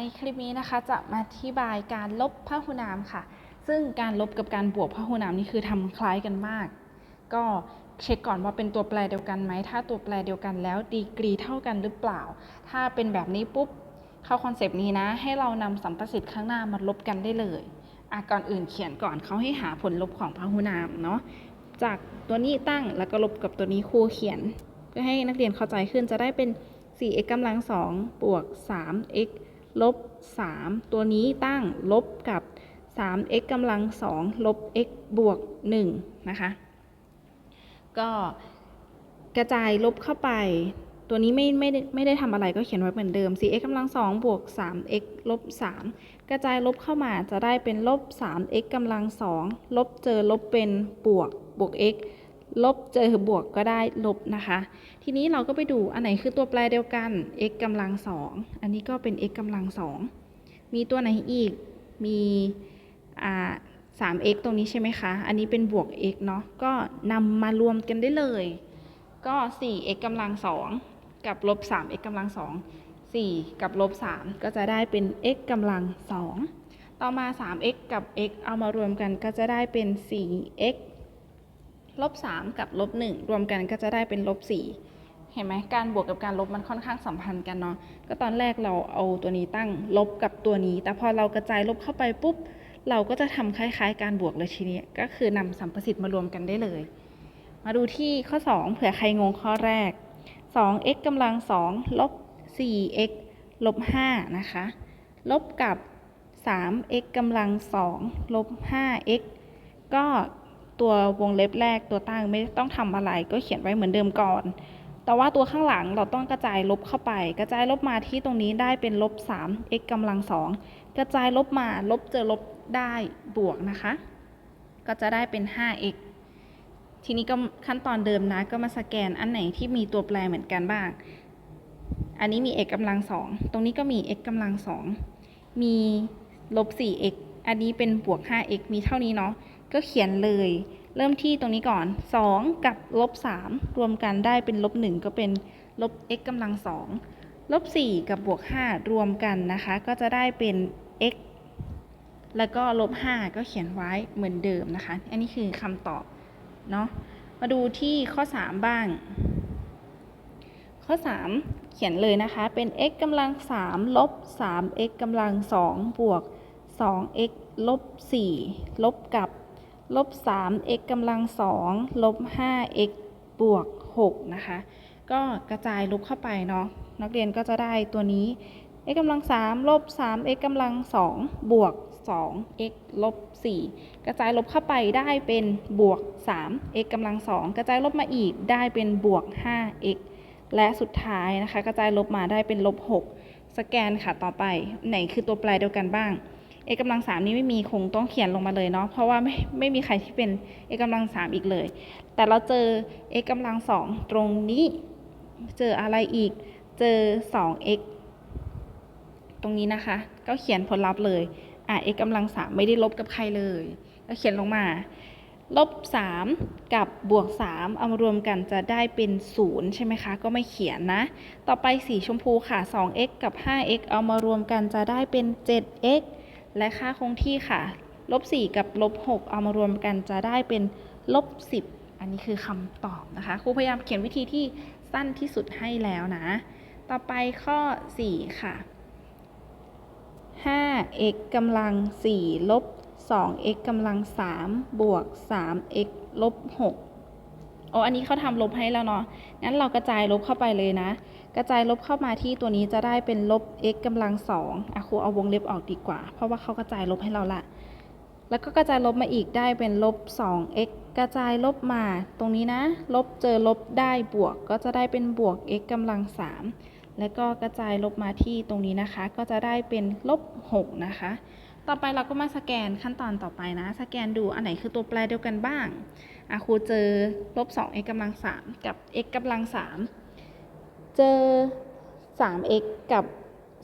ในคลิปนี้นะคะจะมาอธิบายการลบพหุนามค่ะ ซึ่งการลบกับการบวกพหุนามนี่คือทำคล้ายกันมาก ก็เช็คก่อนว่าเป็นตัวแปรเดียวกันไหม ถ้าตัวแปรเดียวกันแล้วดีกรีเท่ากันหรือเปล่า ถ้าเป็นแบบนี้ปุ๊บเข้าคอนเซปต์นี้นะ ให้เรานำสัมประสิทธิ์ข้างหน้ามาลบกันได้เลยอะก่อนอื่นเขียนก่อนเขาให้หาผลลบของพหุนามเนาะจากตัวนี้ตั้งแล้วก็ลบกับตัวนี้ครูเขียน เพื่อให้นักเรียนเข้าใจขึ้นจะได้เป็น 4x กำลัง2บวก 3x ลบ 3 ตัวนี้ตั้งลบกับ 3x กำลัง 2 ลบ x บวก 1 นะคะ ก็กระจายลบเข้าไป ตัวนี้ไม่ไม่ได้ไม่ได้ทำอะไรก็เขียนไว้เหมือนเดิม 4x กำลัง 2 บวก 3x ลบ 3 กระจายลบเข้ามาจะได้เป็นลบ 3x กำลัง 2 ลบเจอลบเป็นบวกบวก x ลบเจอบวกก็ได้ลบนะคะ ทีนี้เราก็ไปดูอันไหนคือตัวแปรเดียวกัน x กำลังสองอันนี้ก็เป็น x กำลังสองมีตัวไหนอีก มีอ่า 3x ตรงนี้ใช่ไหมคะ อันนี้เป็นบวก x เนาะ ก็นำมารวมกันได้เลย ก็ 4x กำลังสองกับลบ 3x กำลังสอง4กับลบ 3 ก็จะได้เป็น x กำลังสองต่อมา 3x กับ x เอามารวมกันก็จะได้เป็น 4x ลบ3กับลบ1รวมกันก็จะได้เป็นลบ4เห็นไหมการบวกกับการลบมันค่อนข้างสัมพันธ์กันเนาะก็ตอนแรกเราเอาตัวนี้ตั้งลบกับตัวนี้ แต่พอเรากระจายลบเข้าไปปุ๊บ เราก็จะทำคล้ายๆ การบวกเลยทีนี้ก็คือนำสัมประสิทธิ์มารวมกันได้เลย มาดูที่ข้อ 2 เผื่อใครงงข้อแรก 2x กำลัง2ลบ 4x ลบ5นะคะ ลบกับ 3x กำลัง2ลบ 5x ก็ ตัววงเล็บแรกตัวตั้งไม่ต้องทำอะไรก็เขียนไว้เหมือนเดิมก่อน แต่ว่าตัวข้างหลังเราต้องกระจายลบเข้าไป กระจายลบมาที่ตรงนี้ได้เป็นลบ3 x กำลัง2กระจายลบมาลบเจอลบได้บวกนะคะ ก็จะได้เป็น 5x ทีนี้ก็ขั้นตอนเดิมนะ ก็มาสแกนอันไหนที่มีตัวแปรเหมือนกันบ้าง อันนี้มี x กำลัง2ตรงนี้ก็มี x กำลัง2มีลบ 4x อันนี้เป็นบวก 5x มีเท่านี้เนาะ ก็เขียนเลย เริ่มที่ตรงนี้ก่อน 2 กับลบ3รวมกันได้เป็นลบ1ก็เป็นลบ x กำลัง2ลบ4กับบวก 5 รวมกันนะคะ ก็จะได้เป็น x แล้วก็ลบ 5 ก็เขียนไว้เหมือนเดิมนะคะ อันนี้คือคำตอบเนาะมาดูที่ข้อ 3 บ้าง ข้อ 3 เขียนเลยนะคะเป็น x กำลัง3ลบ 3x กำลัง2บวก 2x ลบ 4 ลบกับ ลบ 3x กำลัง2ลบ 5x บวก 6 นะคะ ก็กระจายลบเข้าไปเนาะ นักเรียนก็จะได้ตัวนี้ x กำลัง3ลบ 3x กำลัง2บวก 2x ลบ 4 กระจายลบเข้าไปได้เป็นบวก 3x กำลัง2กระจายลบมาอีกได้เป็นบวก 5x และสุดท้ายนะคะ กระจายลบมาได้เป็นลบ 6 สแกนค่ะต่อไป ไหนคือตัวแปรเดียวกันบ้าง x กำลังสามนี้ไม่มีคงต้องเขียนลงมาเลยเนาะเพราะว่าไม่ไม่มีใครที่เป็น x กำลังสามอีกเลย แต่เราเจอ x กำลังสองตรงนี้ เจออะไรอีก เจอ 2x ตรงนี้นะคะ ก็เขียนผลลัพธ์เลยอะ x กำลังสามไม่ได้ลบกับใครเลย ก็เขียนลงมาลบ 3 กับบวก 3 เอามารวมกันจะได้เป็น 0 ใช่ไหมคะ ก็ไม่เขียนนะ ต่อไปสีชมพูค่ะ 2x กับ 5x เอามารวมกันจะได้เป็น 7x และค่าคงที่ค่ะ ลบ 4 กับลบ 6 เอามารวมกันจะได้เป็นลบ 10 อันนี้คือคำตอบนะคะ ครูพยายามเขียนวิธีที่สั้นที่สุดให้แล้วนะ ต่อไปข้อ 4 ค่ะ 5x กำลัง 4 ลบ 2x กำลัง 3 บวก 3x ลบ 6 โอ้อันนี้เขาทำลบให้แล้วเนาะงั้นเรากระจายลบเข้าไปเลยนะ กระจายลบเข้ามาที่ตัวนี้จะได้เป็นลบ x กำลัง2อะครูเอาวงเล็บออกดีกว่า เพราะว่าเขากระจายลบให้เราละแล้วก็กระจายลบมาอีกได้เป็นลบ 2x กระจายลบมาตรงนี้นะ ลบเจอลบได้บวก ก็จะได้เป็นบวก x กำลัง3แล้วก็กระจายลบมาที่ตรงนี้นะคะ ก็จะได้เป็นลบ 6 นะคะ ต่อไปเราก็มาสแกนขั้นตอนต่อไปนะ สแกนดูอันไหนคือตัวแปรเดียวกันบ้างอะครูเจอลบ 2x กำลัง 3 กับ x กำลัง 3 เจอ 3x กับ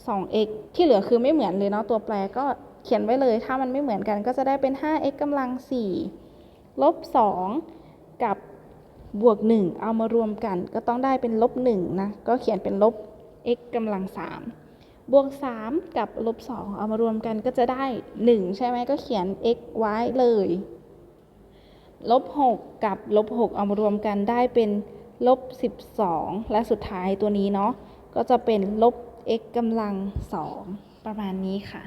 2x ที่เหลือคือไม่เหมือนเลยเนาะตัวแปรก็เขียนไว้เลย ถ้ามันไม่เหมือนกันก็จะได้เป็น 5x กำลัง 4 ลบ 2 กับบวก 1 เอามารวมกัน ก็ต้องได้เป็นลบ1นะ ก็เขียนเป็นลบ x กำลัง 3 บวก 3 กับลบ 2 เอามารวมกันก็จะได้ 1 ใช่ไหมก็เขียน x y เลยลบ 6 กับลบ 6 เอามารวมกันได้เป็นลบ 12 และสุดท้ายตัวนี้เนาะก็จะเป็นลบ x กำลัง 2 ประมาณนี้ค่ะ